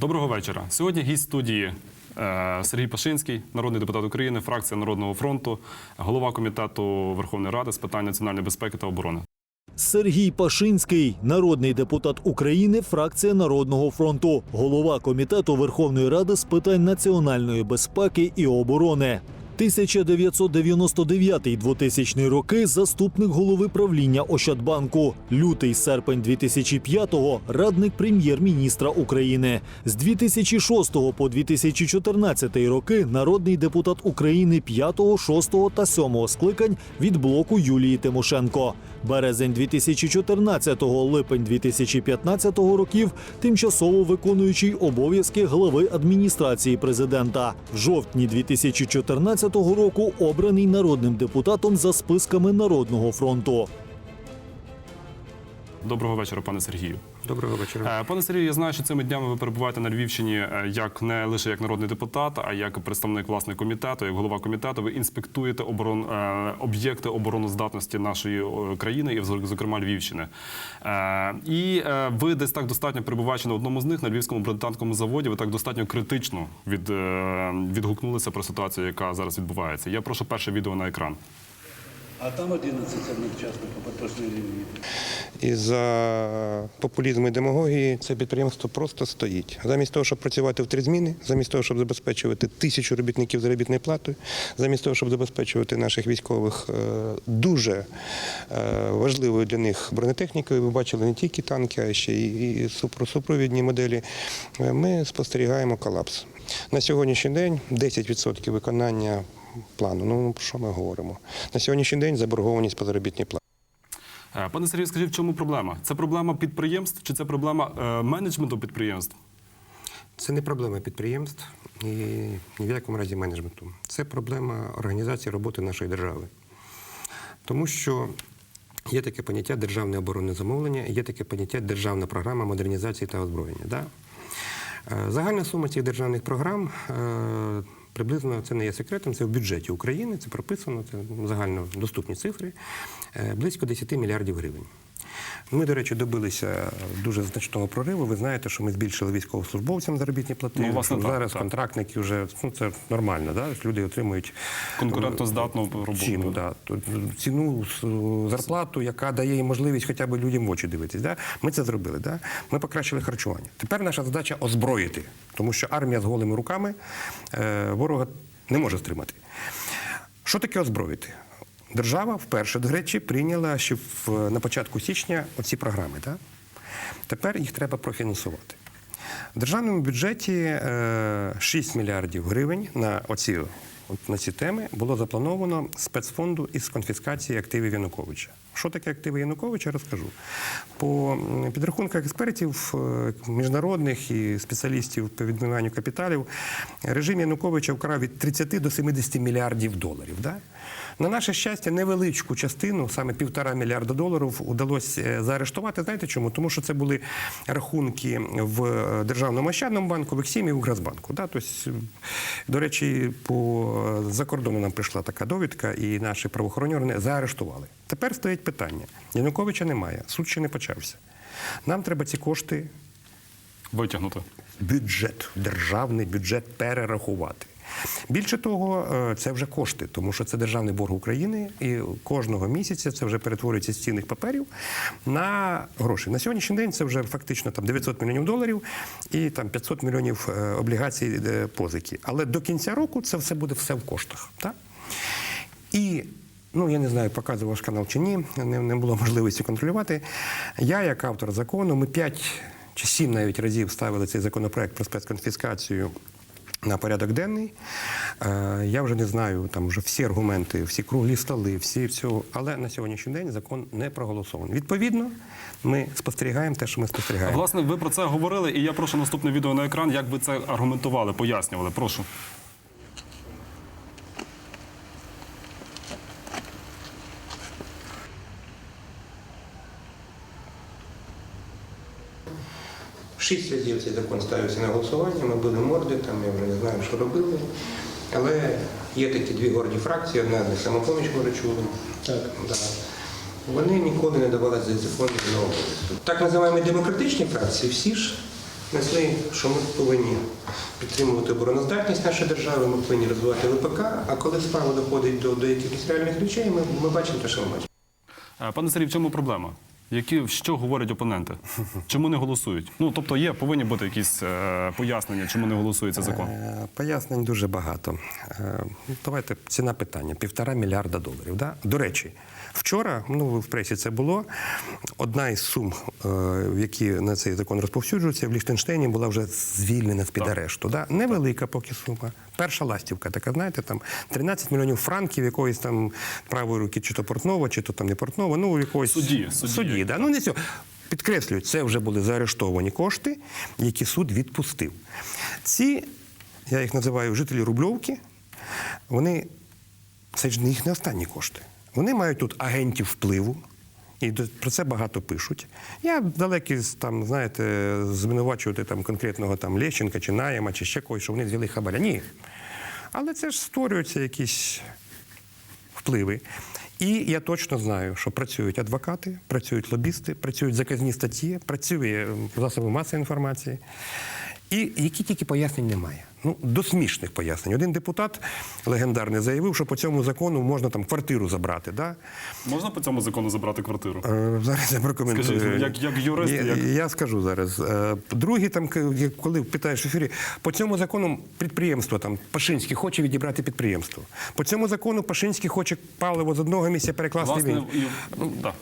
Доброго вечора. Сьогодні гість студії е, Сергій Пашинський, народний депутат України, фракція Народного фронту, голова комітету Верховної Ради з питань національної безпеки та оборони. Сергій Пашинський, народний депутат України, фракція Народного фронту, голова комітету Верховної Ради з питань національної безпеки і оборони. 1999-2000 роки заступник голови правління Ощадбанку. Лютий-серпень 2005-го радник прем'єр-міністра України. З 2006 по 2014 роки народний депутат України 5, 6 та 7 скликань від блоку Юлії Тимошенко. Березень 2014-го, липень 2015 років тимчасово виконуючий обов'язки глави адміністрації президента. В жовтні 2014 року обраний народним депутатом за списками Народного фронту. Доброго вечора, пане Сергію. Доброго вечора. Е, Пане Сергію, я знаю, що цими днями ви перебуваєте на Львівщині е, як не лише як народний депутат, а як представник власне комітету, як голова комітету. Ви інспектуєте оборон е, об'єкти обороноздатності нашої країни і зокрема Львівщини. І ви десь так достатньо перебуваючи на одному з них на львівському бронетанковому заводі. Ви так достатньо критично від, відгукнулися про ситуацію, яка зараз відбувається. Я прошу перше відео на екран. А там 11 одночасно по поточній лінії. Із-за популізму і демагогії це підприємство просто стоїть. Замість того, щоб працювати в три зміни, замість того, щоб забезпечувати тисячу робітників заробітною платою, замість того, щоб забезпечувати наших військових е, дуже е, важливою для них бронетехнікою, ви бачили не тільки танки, а ще і і супровідні моделі. е, Ми спостерігаємо колапс. На сьогоднішній день 10% виконання плану. Ну про що ми говоримо? На сьогоднішній день заборгованість по заробітній платі. Е, Пане Сергію, скажіть, в чому проблема? Це проблема підприємств чи це проблема е, менеджменту підприємств? Це не проблема підприємств і ні в якому разі менеджменту. Це проблема організації роботи нашої держави. Тому що є таке поняття державне оборонне замовлення, є таке поняття державна програма модернізації та озброєння. Да? Е, Загальна сума цих державних програм е, приблизно це не є секретом, це в бюджеті України, це прописано, це загально доступні цифри, е, близько 10 мільярдів гривень. Ми, до речі, добилися дуже значного прориву. Ви знаєте, що ми збільшили військовослужбовцям заробітні плати. Ну, власне, так, зараз так. контрактники вже ну це нормально, да? люди отримують Конкурентоздатну роботу. ціну, да. Ціну зарплату, яка дає їм можливість хоча б людям в очі дивитись. Да? Ми це зробили. Да? Ми покращили харчування. Тепер наша задача озброїти, тому що армія з голими руками е, ворога не може стримати. Що таке озброїти? Держава вперше, до речі, прийняла ще в, на початку січня оці програми. Да? Тепер їх треба профінансувати. В державному бюджеті е, 6 мільярдів гривень на оці, на ці теми було заплановано спецфонду із конфіскації активів Януковича. Що таке активи Януковича, розкажу. По підрахунках експертів е, міжнародних і спеціалістів по відмиванню капіталів, режим Януковича вкрав від 30 до 70 мільярдів доларів. Да? На наше щастя, невеличку частину, саме півтора мільярда доларів, удалося е, заарештувати. Знаєте чому? Тому що це були рахунки в е, Державному Ощадному банку, в Ексімі і в Укргазбанку. Да? Тобто, е, до речі, по за кордону нам прийшла така довідка, і наші правоохоронні органи заарештували. Тепер стоїть питання: Януковича немає, суд ще не почався. Нам треба ці кошти Витягнути. бюджет, державний бюджет перерахувати. Більше того, е, це вже кошти, тому що це державний борг України, і кожного місяця це вже перетворюється з цінних паперів на гроші. На сьогоднішній день це вже фактично там 900 мільйонів доларів і там 500 мільйонів е, облігацій е, позики. Але до кінця року це все буде все в коштах. Так? І ну я не знаю, показував ваш канал чи ні, не, не було можливості контролювати. Я, як автор закону, ми п'ять чи сім навіть разів ставили цей законопроект про спецконфіскацію. На порядок денний Е, я вже не знаю там вже всі аргументи, всі круглі столи, всі всього. Але на сьогоднішній день закон не проголосований. Відповідно, ми спостерігаємо те, що ми спостерігаємо. Власне, ви про це говорили, і я прошу наступне відео на екран. Як ви це аргументували, пояснювали? Прошу. Шість разів цей закон ставився на голосування, ми були морди, там я вже не знаю, що робили. Але є такі дві горді фракції, одна з них самопоміч може чули. Так. Да. Вони ніколи не давали цей закон на обов'язку. Так називаємо демократичні фракції, всі ж знайшли, що ми повинні підтримувати обороноздатність нашої держави, ми повинні розвивати ВПК, а коли справа доходить до, до якихось реальних речей, ми, ми бачимо те, що ми бачимо. Е, Пане Сергій, в чому проблема? Які що говорять опоненти? Чому не голосують? Ну тобто є повинні бути якісь е, пояснення, чому не голосується закон. Е, Пояснень дуже багато. Е, Давайте ціна питання: півтора мільярда доларів. Да? До речі, вчора, ну в пресі це було. Одна із сум, е, в які на цей закон розповсюджуються, в Ліхтенштейні була вже звільнена з під Так. арешту. Да? Невелика поки сума. Перша ластівка, така, знаєте, там 13 мільйонів франків якоїсь там правої руки, чи то Портнова, чи то там не Портнова, ну якоїсь Судді, судді. судді да? ну не цього. Підкреслюю, це вже були заарештовані кошти, які суд відпустив. Ці, я їх називаю жителі Рубльовки, вони, це ж не їх не останні кошти. Вони мають тут агентів впливу, і про це багато пишуть. Я далекий там, знаєте, звинувачувати там конкретного там Лещенка чи Наяма, чи ще когось, що вони взяли хабаря. Ні. Але це ж створюються якісь впливи. І я точно знаю, що працюють адвокати, працюють лобісти, працюють заказні статті, працює засоби масової інформації. І які тільки пояснень немає. Ну, до смішних пояснень. Один депутат легендарний заявив, що по цьому закону можна там квартиру забрати. Да? Можна по цьому закону забрати квартиру? Е, Зараз я прокоментую. Скажіть, як- як юрист, Я, як- я скажу зараз. Е, Другий, там, коли питаєш в ефірі, по цьому закону підприємство, там, Пашинський хоче відібрати підприємство. По цьому закону Пашинський хоче паливо з одного місця перекласти Власне, і, да.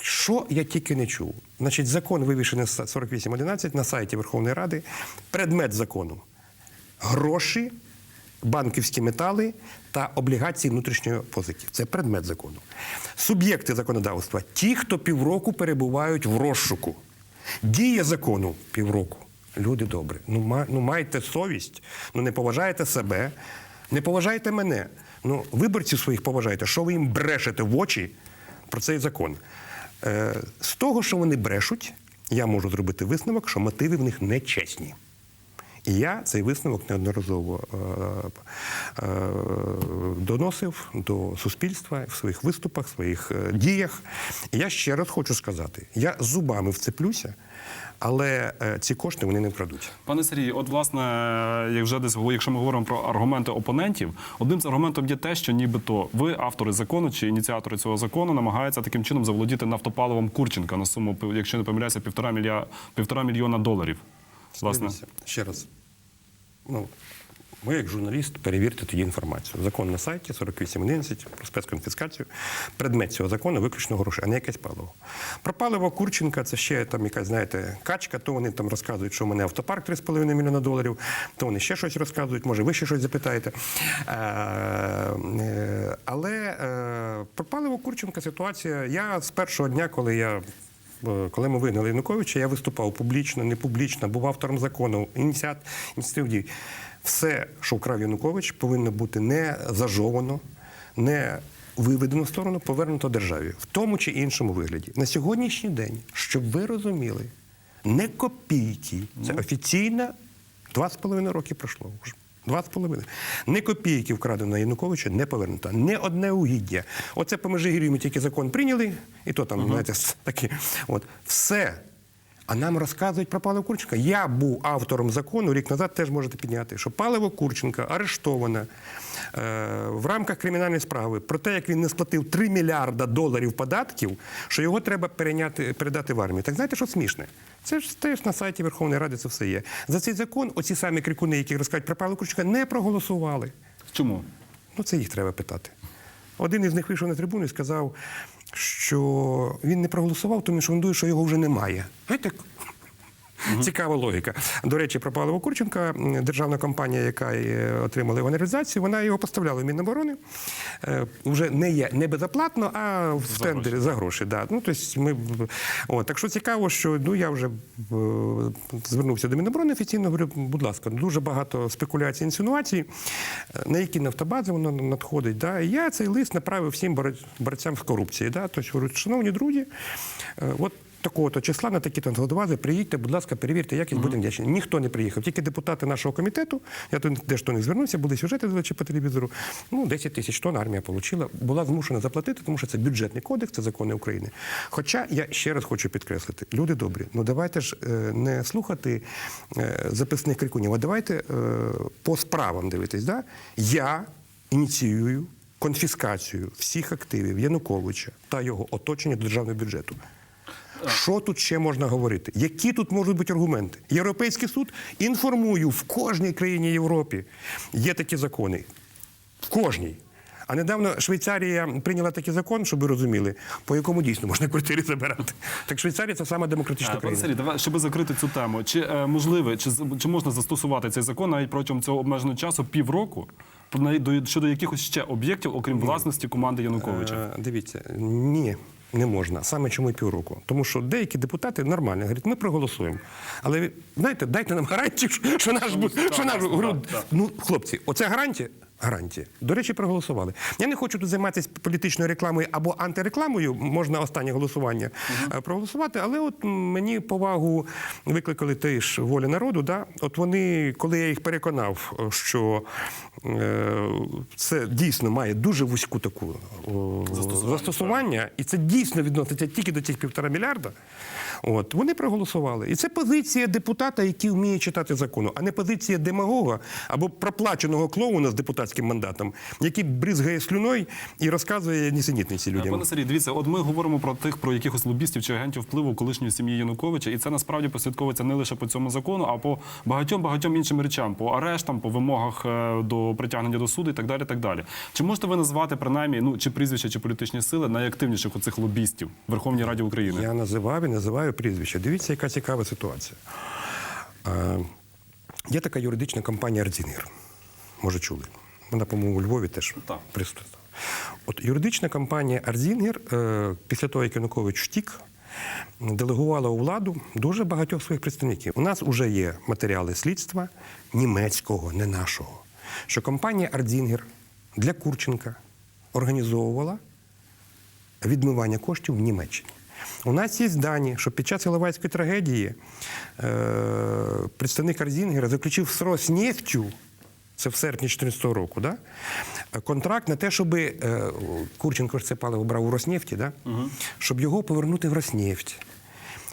Що я тільки не чув? Значить, закон вивішений з 48.11 на сайті Верховної Ради. Предмет закону гроші, банківські метали та облігації внутрішньої позики. Це предмет закону. Суб'єкти законодавства ті, хто півроку перебувають в розшуку. Дія закону півроку. Люди добрі. Ну, ма- ну майте совість, ну не поважаєте себе, не поважаєте мене. Ну, виборців своїх поважайте, що ви їм брешете в очі про цей закон. Е, з того, що вони брешуть, я можу зробити висновок, що мотиви в них нечесні. І я цей висновок неодноразово е, е, доносив до суспільства в своїх виступах, в своїх е, діях. І я ще раз хочу сказати: я зубами вцеплюся, але ці кошти вони не вкрадуть. Пане Сергій, от власне, як вже десь якщо ми говоримо про аргументи опонентів, одним з аргументів є те, що нібито ви, автори закону чи ініціатори цього закону, намагаються таким чином заволодіти нафтопаливом Курченка на суму, якщо не помиляюся, півтора мілья... півтора мільйона доларів. Власне, Дивіться, ще раз. Ну, ви, як журналіст, перевірте тоді інформацію. Закон на сайті 4811 про спецконфіскацію. Предмет цього закону виключно гроші, а не якесь паливо. Про паливо Курченка це ще там якась, знаєте, качка, то вони там розказують, що у мене автопарк 3,5 мільйона доларів, то вони ще щось розказують, може, ви ще щось запитаєте. Е, е, Але е, про паливо Курченка ситуація. Я з першого дня, коли я Коли ми вигнали Януковича, я виступав публічно, не публічно, був автором закону, ініціат, ініціатив дій. Все, що вкрав Янукович, повинно бути не зажовано, не виведено в сторону, повернуто державі, в тому чи іншому вигляді. На сьогоднішній день, щоб ви розуміли, не копійки, це офіційно два з половиною роки пройшло. вже. Два з половиною. Не копійки вкрадено Януковича не повернуто. Не одне угіддя. Оце по Межигір'ю ми тільки закон прийняли, і то там, знаєте, такі. От. Все. А нам розказують про паливо Курченка. Я був автором закону, рік назад теж можете підняти, що паливо Курченка арештоване е, в рамках кримінальної справи про те, як він не сплатив 3 мільярда доларів податків, що його треба перейняти, передати в армію. Так знаєте, що смішне? Це ж теж на сайті Верховної Ради це все є. За цей закон оці самі крикуни, які розказують про паливо Курченка, не проголосували. чому? Ну, це їх треба питати. Один із них вийшов на трибуну і сказав, що він не проголосував, тому що він думає, що його вже немає. Знаєте, Цікава логіка. До речі, про Павлова Курченка, державна компанія, яка е, отримала його на реалізацію, вона його поставляла в Міноборони. Е, Вже не є не безоплатно, а в За тендері за гроші. Да. Ну, тобто ми, от, так що цікаво, що ну, я вже е, звернувся до Міноборони офіційно, говорю, будь ласка, дуже багато спекуляцій, інсинуацій, на які нафтобази воно надходить. Да. І я цей лист направив всім борцям з корупцією. Да. Тобто, говорю, шановні друзі, от такого-то числа на такі-то складовази, приїдьте, будь ласка, перевірте якість, будемо вдячні. Ніхто не приїхав, тільки депутати нашого комітету. Я тут дещо до них звернувся, були сюжети до речі, по телевізору. Ну, 10 тисяч тонн армія отримала. Була змушена заплатити, тому що це бюджетний кодекс, це закони України. Хоча я ще раз хочу підкреслити, люди добрі, ну давайте ж е, не слухати е, записних крикунів, а давайте е, по справам дивитись. Да? Я ініціюю конфіскацію всіх активів Януковича та його оточення до державного бюджету. Що тут ще можна говорити? Які тут можуть бути аргументи? Європейський суд інформую в кожній країні Європи є такі закони. В кожній. А недавно Швейцарія прийняла такий закон, щоб ви розуміли, по якому дійсно можна квартири забирати. Так Швейцарія це сама демократична Пане країна. Сергій, давай, щоб закрити цю тему, чи е, можливе, чи, чи можна застосувати цей закон навіть протягом цього обмеженого часу півроку щодо якихось ще об'єктів, окрім власності команди Януковича? Е, Дивіться, ні. Не можна, саме чому і півроку. Тому що деякі депутати нормально говорять, ми проголосуємо. Але знаєте, дайте нам гарантію, що- що наш що наш так. Ну, хлопці, оце гарантія. Гарантія. До речі, проголосували. Я не хочу тут займатися політичною рекламою або антирекламою. Можна останнє голосування е, проголосувати, але от мені повагу викликали теж воля народу. Да? От вони, коли я їх переконав, е, що е, це дійсно має дуже вузьку таку о, застосування, і це дійсно відноситься тільки до цих півтора мільярда. От вони проголосували. І це позиція депутата, який вміє читати закону, а не позиція демагога або проплаченого клоуна з депутатським мандатом, який бризгає слюною і розказує нісенітниці людям. Пане Сергій, дивіться, от ми говоримо про тих, про якихось лобістів чи агентів впливу колишньої сім'ї Януковича, і це насправді прослідковується не лише по цьому закону, а по багатьом багатьом іншим речам, по арештам, по вимогах е, до притягнення до суду і так далі. так далі. Чи можете ви назвати принаймні ну чи прізвища, чи політичні сили найактивніших оцих лобістів в Верховній Раді України? Я називав і називаю прізвище. Дивіться, яка цікава ситуація. Е, є така юридична компанія Ардзінгер. Може, чули. Вона, по-моєму, у Львові теж присутня. От юридична компанія Ардзінгер, е, після того, як Янукович втік, делегувала у владу дуже багатьох своїх представників. У нас вже є матеріали слідства німецького, не нашого, що компанія Ардзінгер для Курченка організовувала відмивання коштів в Німеччині. У нас є дані, що під час Іловайської трагедії е, представник Арзінгера заключив з Роснефтю, це в серпні 2014 року, да? контракт на те, щоб е, Курченко ж це паливо брав у Роснефті, да? щоб його повернути в Роснефть.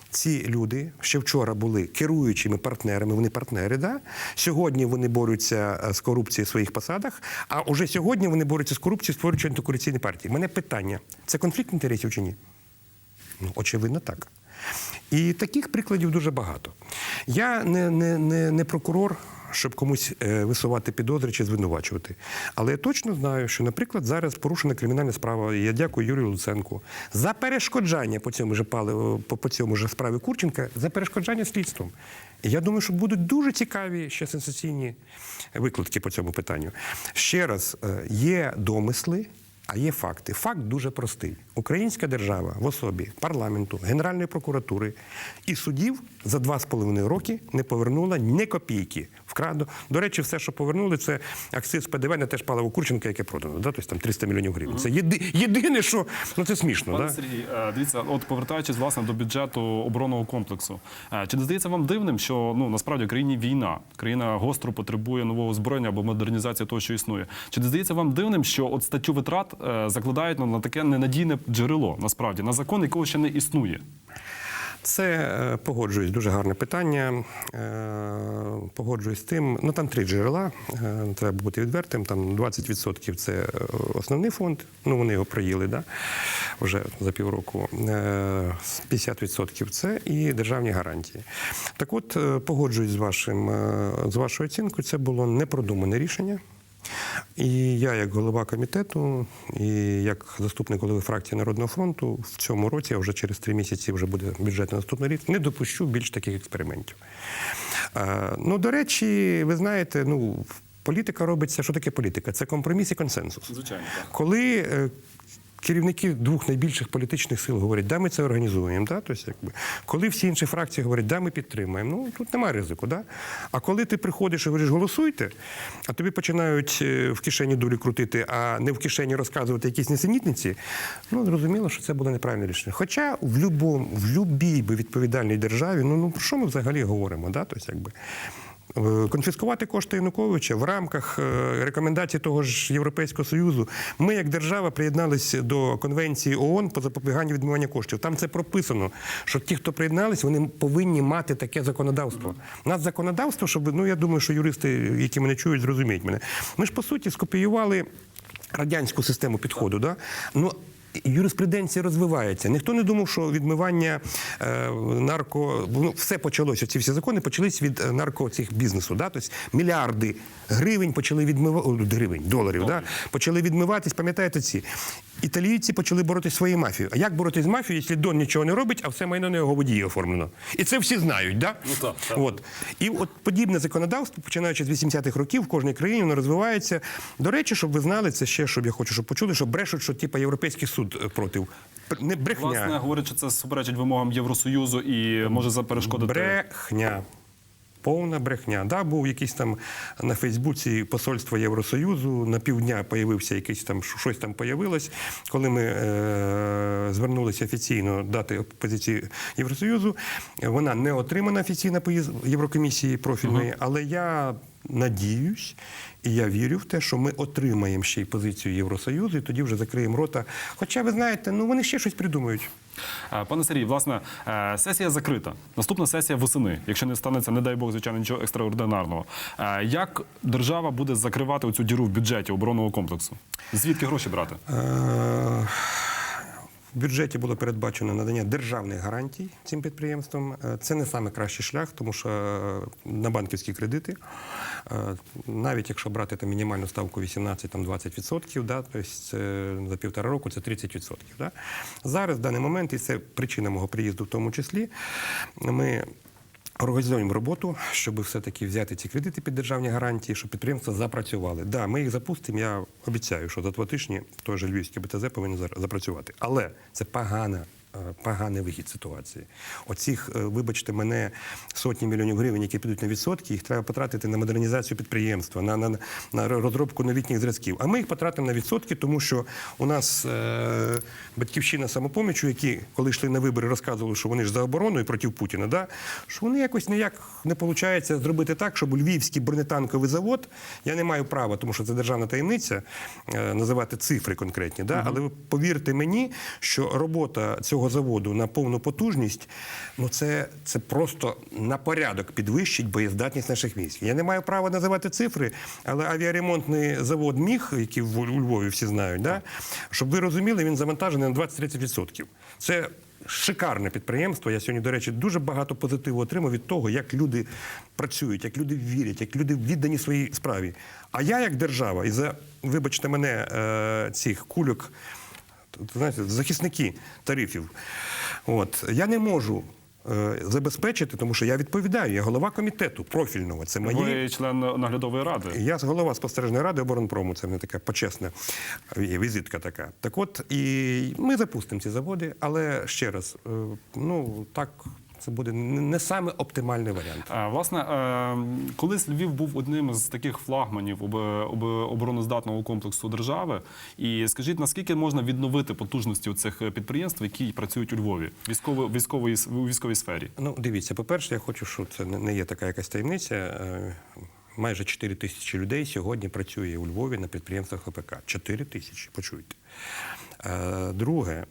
Ці люди ще вчора були керуючими партнерами, вони партнери. Да? Сьогодні вони борються е, з корупцією в своїх посадах, а уже сьогодні вони борються з корупцією, створюючи антикорупційні партії. У мене питання: це конфлікт інтересів чи ні? Ну, очевидно, так. І таких прикладів дуже багато. Я не, не, не, не прокурор, щоб комусь е, висувати підозри чи звинувачувати. Але я точно знаю, що, наприклад, зараз порушена кримінальна справа. Я дякую Юрію Луценку за перешкоджання по цьому ж пали- по, по цьому ж справі Курченка, за перешкоджання слідством. Я думаю, що будуть дуже цікаві ще сенсаційні викладки по цьому питанню. Ще раз, е, є домисли. А є факти. Факт дуже простий. Українська держава в особі парламенту, Генеральної прокуратури і судів за два з половиною роки не повернула ні копійки. Вкраду. До речі, все, що повернули, це акциз ПДВ на те ж паливо Курченка, яке продано. Да? Тобто там 300 мільйонів гривень. Це єди, єдине, що ну це смішно. Пане Да? Сергій, е, дивіться, от повертаючись власне до бюджету оборонного комплексу, е, чи не здається вам дивним, що ну насправді в країні війна, країна гостро потребує нового озброєння або модернізації того, що існує? Чи не здається вам дивним, що от статтю витрат закладають ну, на таке ненадійне джерело, насправді на закон, якого ще не існує? Це е, погоджуюсь, дуже гарне питання. Е, Погоджуюсь з тим. Ну там три джерела. е, Треба бути відвертим. Там 20% це е, основний фонд. Ну вони його проїли, да? вже за півроку. Е, 50% це і державні гарантії. Так от е, погоджуюсь з вашим е, з вашою оцінкою. Це було непродумане рішення. І я, як голова комітету, і як заступник голови фракції Народного фронту, в цьому році, а вже через три місяці вже буде бюджет на наступний рік, не допущу більш таких експериментів. Ну, до речі, ви знаєте, ну, політика робиться, що таке політика? Це компроміс і консенсус. Звичайно, так. Коли е, Керівники двох найбільших політичних сил говорять, да, ми це організуємо. Да? Тобто, якби, коли всі інші фракції говорять, да, ми підтримуємо, ну тут немає ризику. Да? А коли ти приходиш і говориш, голосуйте, а тобі починають е, в кишені долі крутити, а не в кишені розказувати якісь несенітниці, ну зрозуміло, що це було неправильне рішення. Хоча в любому, в любій би відповідальній державі, ну, ну про що ми взагалі говоримо? Да? Тобто, якби, Конфіскувати кошти Януковича в рамках е, рекомендацій того ж Європейського Союзу. Ми, як держава, приєдналися до конвенції ООН по запобіганню відмивання коштів. Там це прописано, що ті, хто приєднались, вони повинні мати таке законодавство. У нас законодавство, щоб ну я думаю, що юристи, які мене чують, зрозуміють мене. Ми ж по суті скопіювали радянську систему підходу. Да? Ну, Юриспруденція розвивається. Ніхто не думав, що відмивання е, нарко ну, все почалося. Ці всі закони почались від е, нарко цих бізнесу. Да? Тобто мільярди гривень почали відмивати гривень, доларів, да? почали відмиватись. Пам'ятаєте ці? Італійці почали боротися зі своєю мафією. А як боротися з мафією, якщо Дон нічого не робить, а все майно на його водії оформлено? І це всі знають, да? Ну, так, так. От. І от подібне законодавство, починаючи з 80-х років, в кожній країні воно розвивається. До речі, щоб ви знали, це ще, щоб я хочу, щоб почули, що брешуть, що типу, Європейський суд е, проти. Не брехня. Власне, говорять, що це суперечить вимогам Євросоюзу і може заперешкодити. Брехня. Повна брехня. Да, був якийсь там на Фейсбуці посольство Євросоюзу. На півдня появився якийсь там щось там появилось. Коли ми е- звернулися офіційно дати позиції Євросоюзу, вона не отримана офіційно по Єврокомісії профільної, але я надіюсь і я вірю в те, що ми отримаємо ще й позицію Євросоюзу, і тоді вже закриємо рота. Хоча ви знаєте, ну вони ще щось придумають. Е, Пане Сергій, власне, е, сесія закрита. Наступна сесія восени, якщо не станеться, не дай Бог, звичайно, нічого екстраординарного. Е, Як держава буде закривати цю діру в бюджеті оборонного комплексу? Звідки гроші брати? В бюджеті було передбачено надання державних гарантій цим підприємствам. Е, Це не саме кращий шлях, тому що е, на банківські кредити, е, навіть якщо брати там мінімальну ставку 18-20%, да, тобто за півтора року це 30%. Да. Зараз в даний момент, і це причина мого приїзду в тому числі, ми Організуємо роботу, щоб все-таки взяти ці кредити під державні гарантії, щоб підприємства запрацювали. Да, ми їх запустимо. Я обіцяю, що за два тижні той же львівський БТЗ повинен запрацювати. Але це погана. Е, Поганий вихід ситуації. Оцих, е, вибачте мене, сотні мільйонів гривень, які підуть на відсотки, їх треба потратити на модернізацію підприємства, на, на, на розробку новітніх зразків. А ми їх потратимо на відсотки, тому що у нас е, батьківщина самопомічу, які коли йшли на вибори, розказували, що вони ж за оборону і проти Путіна, да? що вони якось ніяк не виходить зробити так, щоб Львівський бронетанковий завод, я не маю права, тому що це державна таємниця, е, називати цифри конкретні. Да? Але ви повірте мені, що робота цього заводу на повну потужність, ну це, це просто на порядок підвищить боєздатність наших військ. Я не маю права називати цифри, але авіаремонтний завод міг, який у Львові всі знають, да? щоб ви розуміли, він завантажений на 20-30%. Це шикарне підприємство. Я сьогодні, до речі, дуже багато позитиву отримав від того, як люди працюють, як люди вірять, як люди віддані своїй справі. А я, як держава, і за, вибачте мене, е, цих кульок, знаєте, захисники тарифів, от, я не можу. е, Забезпечити, тому що я відповідаю, я голова комітету профільного. Це мої Ви член наглядової ради. я голова спостережної ради оборонпрому. Це не така почесна візитка така. Так от і ми запустимо ці заводи, але ще раз, е, ну так це буде не саме оптимальний варіант. Е, Власне, е, колись Львів був одним з таких флагманів об- об- обороноздатного комплексу держави. І скажіть, наскільки можна відновити потужності цих підприємств, які працюють у Львові, військово, військової, у військовій сфері? Ну, дивіться, по-перше, я хочу, що це не є така якась таємниця. Е, Майже 4 тисячі людей сьогодні працює у Львові на підприємствах ОПК. 4 тисячі, почуйте. Друге,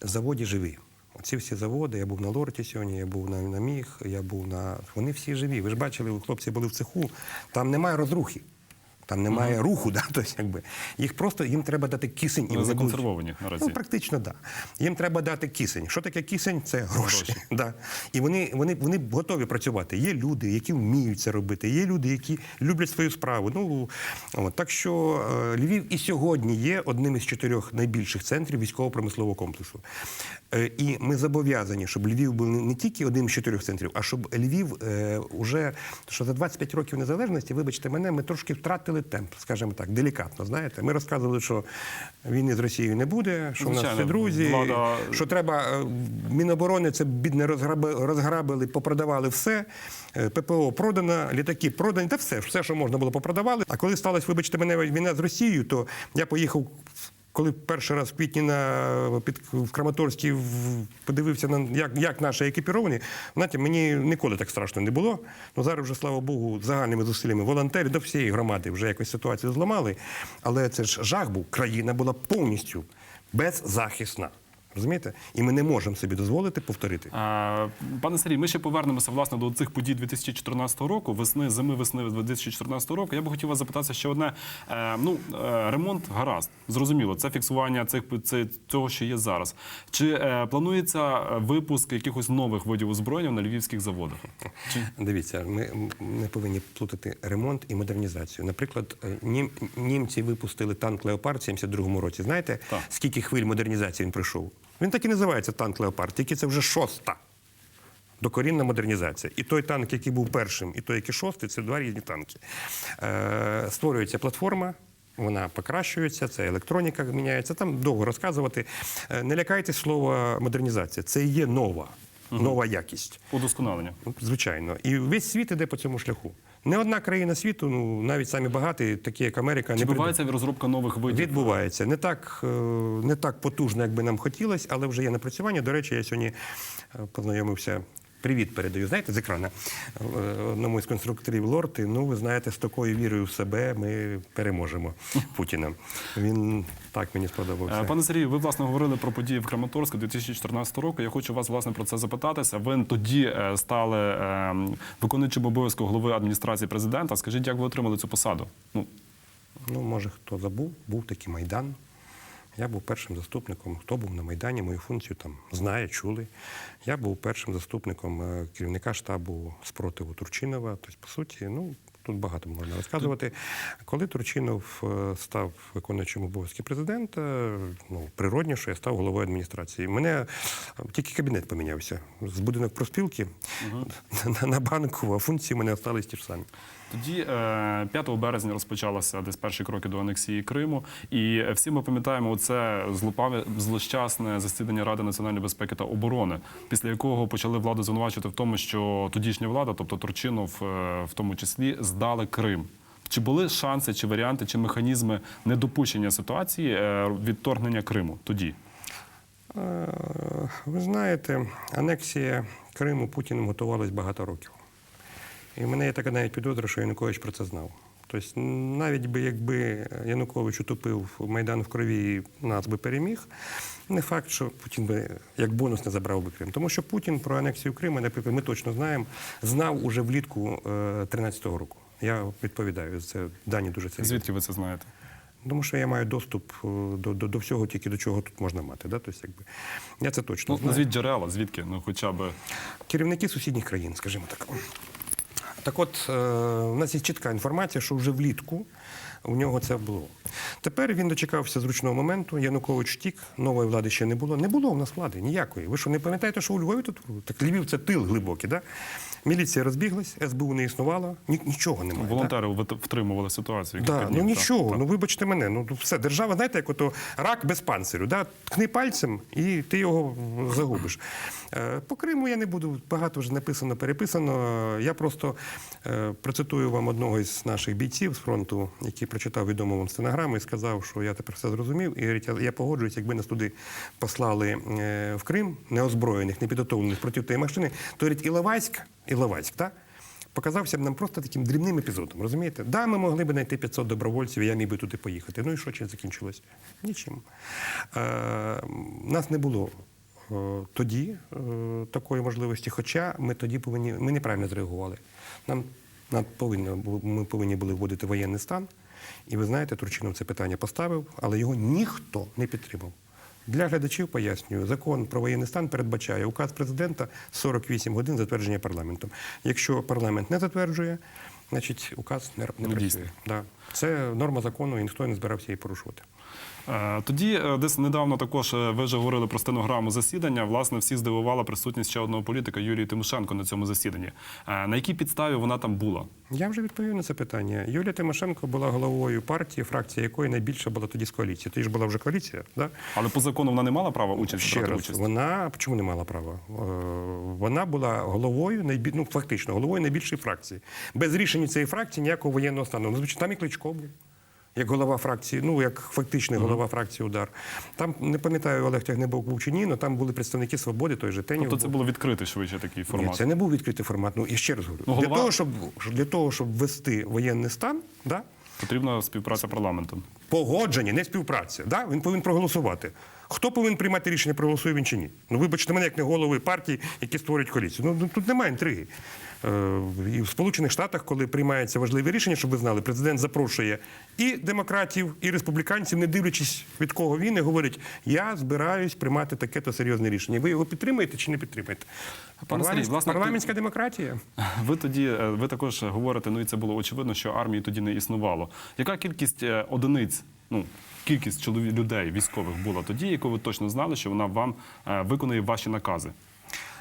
заводи живі. Оці всі заводи, я був на Лорті сьогодні, я був на, на Міг, я був на. Вони всі живі. Ви ж бачили, хлопці були в цеху, там немає розрухи. Там немає руху, да? тобто, якби. їх просто їм треба дати кисень. і вони законсервовані наразі. Ну, практично, так. Да. Їм треба дати кисень. Що таке кисень? Це гроші. Гроші. Да. І вони, вони, вони готові працювати. Є люди, які вміють це робити, є люди, які люблять свою справу. Ну, от. Так що е, Львів і сьогодні є одним із чотирьох найбільших центрів військово-промислового комплексу. Е, і ми зобов'язані, щоб Львів був не, не тільки одним з чотирьох центрів, а щоб Львів е, уже, що за 25 років незалежності, вибачте мене, ми трошки втратили збавили темп, скажімо так, делікатно. Знаєте, ми розказували, що війни з Росією не буде, що в нас все всі друзі, влада- що треба е, Міноборони це бідне розграби- розграбили, попродавали все. Е, ППО продано, літаки продані, та все, все, що можна було, попродавали. А коли сталася, вибачте мене, війна з Росією, то я поїхав. Коли перший раз в квітні на під в Краматорській подивився на як, як наші екіпіровані, знаєте, мені ніколи так страшно не було. Ну зараз вже слава Богу, загальними зусиллями волонтерів до всієї громади вже якось ситуацію зламали. Але це ж жах був. Країна була повністю беззахисна. Розумієте? І ми не можемо собі дозволити повторити. Е, Пане Сергій, ми ще повернемося власне до цих подій 2014 року, весни, зими весни 2014 року. Я би хотів вас запитати ще одне. Е, Ну, е, ремонт гаразд, зрозуміло, це фіксування цих це, цього, що є зараз. Чи е, планується е, випуск якихось нових видів озброєння на львівських заводах? Чи Дивіться, ми не повинні плутати ремонт і модернізацію. Наприклад, е, нім, німці випустили танк Леопард в 72-му році. Знаєте, Так. скільки хвиль модернізації він пройшов? Він так і називається танк Леопард, тільки це вже шоста. Докорінна модернізація. І той танк, який був першим, і той, який шостий, це два різні танки. Е, створюється платформа, вона покращується, це електроніка міняється. Там довго розказувати. Е, не лякайтесь слова модернізація. Це є нова, нова якість. удосконалення? Звичайно, і весь світ іде по цьому шляху. Не одна країна світу, ну навіть самі багаті, такі як Америка, Чи не відбувається відбувається розробка нових видів? Відбувається не так, е, не так потужно, як би нам хотілося, але вже є напрацювання. До речі, я сьогодні е, познайомився. Привіт передаю, знаєте, з екрана е, одному із конструкторів Лорти. Ну, ви знаєте, з такою вірою в себе ми переможемо Путіна. Він так мені сподобався. Е, Пане Сергію, ви власне говорили про події в Краматорську 2014 року. Я хочу вас власне про це запитатися. Ви тоді е, стали е, виконуючим обов'язку голови адміністрації президента. Скажіть, як ви отримали цю посаду? Ну Ну, може, хто забув, був такий Майдан. Я був першим заступником. Хто був на Майдані, мою функцію там знає, чули. Я був першим заступником е, керівника штабу спротиву Турчинова. Тобто, по суті, ну. Тут багато можна розказувати. Коли Турчинов е, став виконуючим обов'язки президента, ну природньо, що я став головою адміністрації. Мене е, тільки кабінет помінявся з будинок проспілки на, на банку, а функції мене залишились ті ж самі. Тоді, е, 5 березня, розпочалися десь перші кроки до анексії Криму. І е, всі ми пам'ятаємо злопаве злощасне засідання Ради національної безпеки та оборони, після якого почали владу звинувачувати в тому, що тодішня влада, тобто Турчинов, е, в тому числі, здали Крим. Чи були шанси, чи варіанти, чи механізми недопущення ситуації е, відторгнення Криму тоді? Е, Ви знаєте, анексія Криму Путіним готувалась багато років. І в мене є така навіть підозра, що Янукович про це знав. Тобто, навіть би якби Янукович утопив Майдан в крові і нас би переміг, не факт, що Путін би як бонус не забрав би Крим. Тому що Путін про анексію Криму, наприклад, ми точно знаємо, знав уже влітку 13-го року. Я відповідаю, це дані дуже серйозні. Звідки ви це знаєте? Тому що я маю доступ е, до, до, до всього, тільки до чого тут можна мати. Да? Тобто, якби, я це точно Ну, знаю. назвіть джерела, звідки? Ну, хоча б. Керівники сусідніх країн, скажімо так. Так от, е, у нас є чітка інформація, що вже влітку у нього це було. Тепер він дочекався зручного моменту. Янукович втік, нової влади ще не було. Не було в нас влади ніякої. Ви що, не пам'ятаєте, що у Львові тут? Так Львів це тил глибокий, да? Міліція розбіглась, СБУ не існувало, ні, нічого немає. Волонтери вит- втримували ситуацію. Да, днів, ну нічого, так. ну вибачте мене. Ну все, держава, знаєте, як ото рак без панцирю. Да? Ткни пальцем і ти його загубиш. Е, По Криму я не буду, багато вже написано, переписано. Я просто е, процитую вам одного із наших бійців з фронту, який прочитав відому вам стенограму і сказав, що я тепер все зрозумів. І говорить, я, погоджуюсь, якби нас туди послали е, в Крим, неозброєних, непідготовлених проти тієї машини, то говорить, Іловайськ, Іловайськ, так? показався б нам просто таким дрібним епізодом. Розумієте? Да, ми могли б знайти 500 добровольців, і я міг би туди поїхати. Ну і що чим закінчилось? Нічим. Е, нас не було. е, Тоді е, такої можливості, хоча ми тоді повинні, ми неправильно зреагували. Нам, нам повинно, бу- ми повинні були вводити воєнний стан. І ви знаєте, Турчинов це питання поставив, але його ніхто не підтримав. Для глядачів пояснюю, закон про воєнний стан передбачає указ президента 48 годин затвердження парламентом. Якщо парламент не затверджує, значить указ не, не працює. Да. Це норма закону, і ніхто не збирався її порушувати. Е, Тоді е, десь недавно також е, ви вже говорили про стенограму засідання. Власне, всіх здивувала присутність ще одного політика Юрії Тимошенко на цьому засіданні. На якій підставі вона там була? Я вже відповів на це питання. Юлія Тимошенко була головою партії, фракція якої найбільше була тоді з коаліції. Тоді ж була вже коаліція. Да? Але по закону вона не мала права участі Ще брати раз, участь. вона чому не мала права? Вона була головою найбіль... ну, фактично головою найбільшої фракції. Без рішення цієї фракції ніякого воєнного стану. Ну, звичайно, там і Кличко був. Як голова фракції, ну як фактичний голова фракції удар. Там не пам'ятаю, Олег Тягнебок був чи ні, але там були представники свободи, той же Тенів. Тобто це було відкритий швидше такий формат. Ні, це не був відкритий формат. Ну і ще раз говорю. Ну, для, того, щоб, для того, щоб ввести воєнний стан, да, Потрібна співпраця парламенту. погодження, не співпраця. Да? Він повинен проголосувати. Хто повинен приймати рішення, проголосує він чи ні? Ну, вибачте мене, як не голови партії, які створюють коаліцію. Ну, ну, тут немає інтриги. Е, і в Сполучених Штатах, коли приймаються важливі рішення, щоб ви знали, президент запрошує і демократів, і республіканців, не дивлячись від кого він, і говорить: я збираюсь приймати таке-то серйозне рішення. Ви його підтримуєте чи не підтримуєте? Пане Сергій, Парламентська- власне, парламентська демократія. Ви тоді е, ви також говорите, ну і це було очевидно, що армії тоді не існувало. Яка кількість е, одиниць, ну кількість чоловік людей військових була тоді, яку ви точно знали, що вона вам е, виконує ваші накази?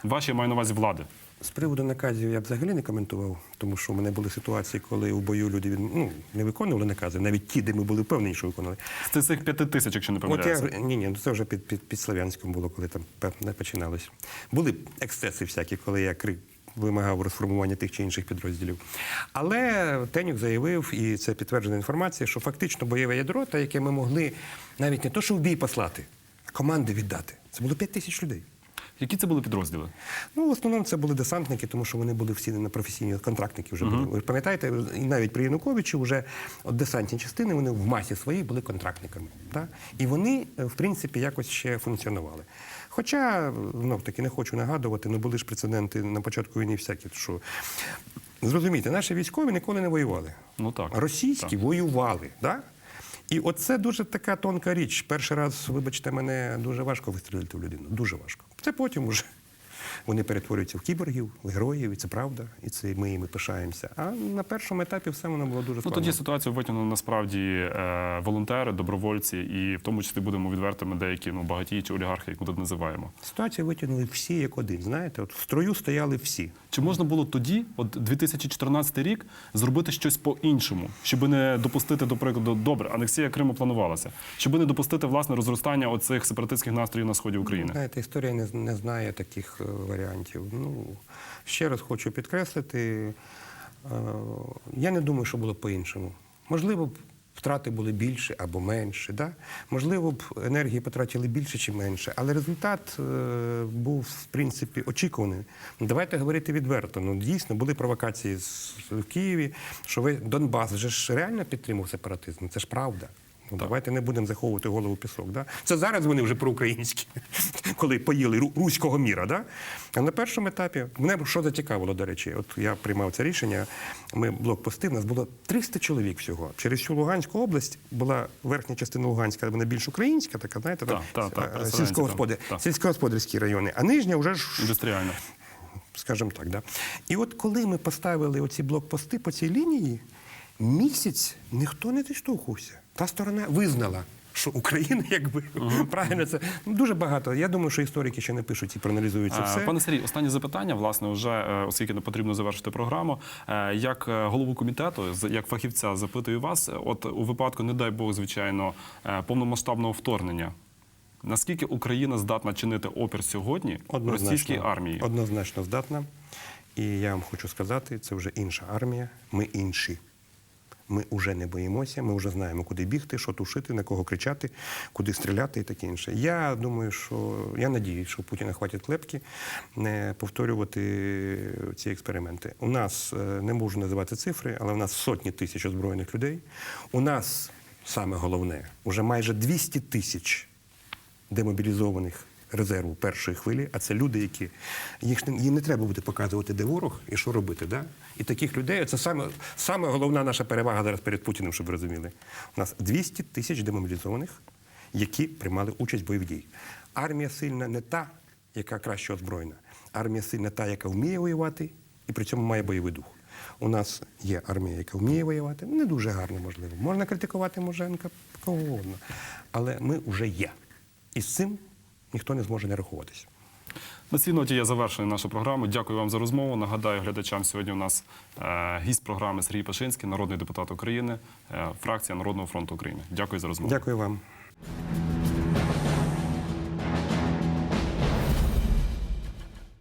Ваші маю на увазі влади. З приводу наказів я взагалі не коментував, тому що у мене були ситуації, коли у бою люди від- ну, не виконували накази, навіть ті, де ми були впевнені, що виконували. З цих п'яти тисяч, якщо не От я ні, ні, ну це вже під, під, під Слов'янськом було, коли там не починалось. Були ексцеси всякі, коли я крик вимагав розформування тих чи інших підрозділів. Але Тенюк заявив, і це підтверджена інформація, що фактично бойове ядро, те, яке ми могли навіть не то, що в бій послати, а команди віддати. Це було 5 тисяч людей. Які це були підрозділи? Ну, в основному це були десантники, тому що вони були всі на професійні контрактники вже були. Ви ж пам'ятаєте, і навіть при Януковичі вже от десантні частини вони в масі своїй були контрактниками. Да? І вони, е, в принципі, якось ще функціонували. Хоча, знов таки, не хочу нагадувати, ну були ж прецеденти на початку війни всякі, що зрозумійте, наші військові ніколи не воювали. Ну так. Російські воювали. Да? І оце дуже така тонка річ. Перший раз, вибачте мене, дуже важко вистрілити в людину. Дуже важко. Це потім уже вони перетворюються в кіборгів, в героїв, і це правда, і це ми їми пишаємося. А на першому етапі все воно було дуже Ну тоді ситуацію витягнули насправді е, волонтери, добровольці, і в тому числі будемо відвертими деякі ну багатії чи олігархи, як ми тут називаємо. Ситуацію витягнули всі як один. Знаєте, от в строю стояли всі. Чи можна було тоді, от 2014 рік, зробити щось по-іншому, щоб не допустити, до прикладу, добре, анексія Криму планувалася, щоб не допустити власне розростання оцих сепаратистських настроїв на сході України? Знаєте, історія не, не знає таких е, варіантів. Ну, ще раз хочу підкреслити, е, я не думаю, що було по-іншому. Можливо б втрати були більше або менше. Да? Можливо б енергії потратили більше чи менше, але результат е, був, в принципі, очікуваний. Давайте говорити відверто. Ну, дійсно, були провокації в Києві, що ви Донбас вже ж реально підтримав сепаратизм. Це ж правда. Ну, давайте не будемо заховувати голову в пісок. Да? Це зараз вони вже проукраїнські, коли поїли руського міра. Да? А на першому етапі мене що зацікавило, до речі, от я приймав це рішення. Ми блокпости, в нас було 300 чоловік всього. Через всю Луганську область була верхня частина Луганська, вона більш українська, така, знаєте, там так, так, е, сільськогосподар- так. сільськогосподарські райони, а нижня вже ж Індустріально. скажімо так. Да? І от коли ми поставили оці блокпости по цій лінії, місяць ніхто не відштовхувався. Та сторона визнала. Що Україна, якби правильно це ну, дуже багато. Я думаю, що історики ще не пишуть і проаналізують це Е, все. Пане Сергій, останнє запитання, власне, вже е, оскільки не потрібно завершити програму. Е, Як голову комітету, як фахівця, запитую вас, от у випадку, не дай Бог, звичайно, повномасштабного вторгнення. Наскільки Україна здатна чинити опір сьогодні російській армії? Однозначно здатна. І я вам хочу сказати, це вже інша армія. Ми інші. Ми вже не боїмося, ми вже знаємо, куди бігти, що тушити, на кого кричати, куди стріляти і таке інше. Я думаю, що я надіюсь, що Путіна хватить клепки не повторювати ці експерименти. У нас е, не можу називати цифри, але у нас сотні тисяч озброєних людей. У нас саме головне, уже майже 200 тисяч демобілізованих резерву першої хвилі, а це люди, які їх не, їм не треба буде показувати, де ворог і що робити. Да? І таких людей це саме, саме головна наша перевага зараз перед Путіним, щоб ви розуміли. У нас 200 тисяч демобілізованих, які приймали участь в бойових дій. Армія сильна не та, яка краще озброєна. Армія сильна та, яка вміє воювати і при цьому має бойовий дух. У нас є армія, яка вміє воювати. Не дуже гарно, можливо. Можна критикувати Моженка, кого угодно. Але ми вже є. І з цим ніхто не зможе не рахуватися. На цій ноті я завершую нашу програму. Дякую вам за розмову. Нагадаю глядачам, сьогодні у нас е, гість програми Сергій Пашинський, народний депутат України, е, фракція Народного фронту України. Дякую за розмову. Дякую вам.